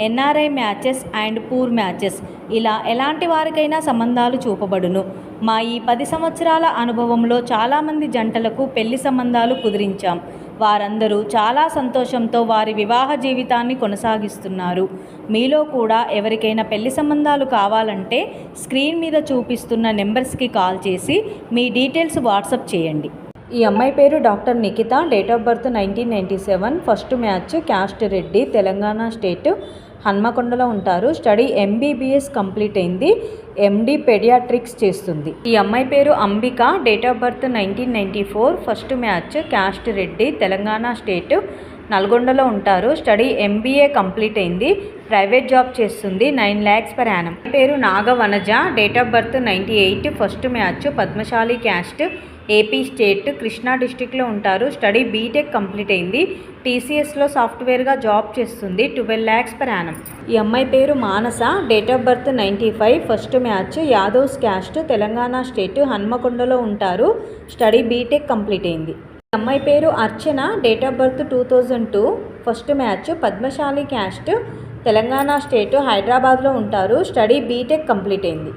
NRI matches and poor matches. ఇలా ఎలాంటి వారికైనా సంబంధాలు చూపబడును. మా ఈ పది సంవత్సరాల అనుభవంలో చాలామంది జంటలకు పెళ్ళి సంబంధాలు కుదిరించాం. వారందరూ చాలా సంతోషంతో వారి వివాహ జీవితాన్ని కొనసాగిస్తున్నారు. మీలో కూడా ఎవరికైనా పెళ్ళి సంబంధాలు కావాలంటే స్క్రీన్ మీద చూపిస్తున్న నెంబర్స్కి కాల్ చేసి మీ డీటెయిల్స్ వాట్సప్ చేయండి. ఈ అమ్మాయి పేరు doctor Nikhita. Date of birth nineteen ninety seven. First match caste Reddy Telangana state హన్మకొండలో ఉంటారు. స్టడీ ఎంబీబీఎస్ కంప్లీట్ అయింది. ఎండి పెడియాట్రిక్స్ చేస్తుంది. ఈ అమ్మాయి పేరు Ambika. Date of birth nineteen ninety four. First match caste Reddy Telangana state నల్గొండలో ఉంటారు. Study MBA complete అయింది. Private job చేస్తుంది. Nine lakhs per annum. పేరు Nagavanaja. Date of birth ninety eight. First match Padmashali caste. AP state Krishna డిస్టిక్లో ఉంటారు. Study BTech complete అయింది. టీసీఎస్లో సాఫ్ట్వేర్గా జాబ్ చేస్తుంది. Twelve lakhs per annum. ఈ అమ్మాయి పేరు Manasa. Date of birth ninety five. First match Yadavs caste. Telangana state హన్మకొండలో ఉంటారు. స్టడీ బీటెక్ కంప్లీట్ అయింది. అమ్మాయి పేరు Archana date of birth two thousand two first match Padmashali caste Telangana state హైదరాబాద్లో ఉంటారు. Study BTech complete అయింది.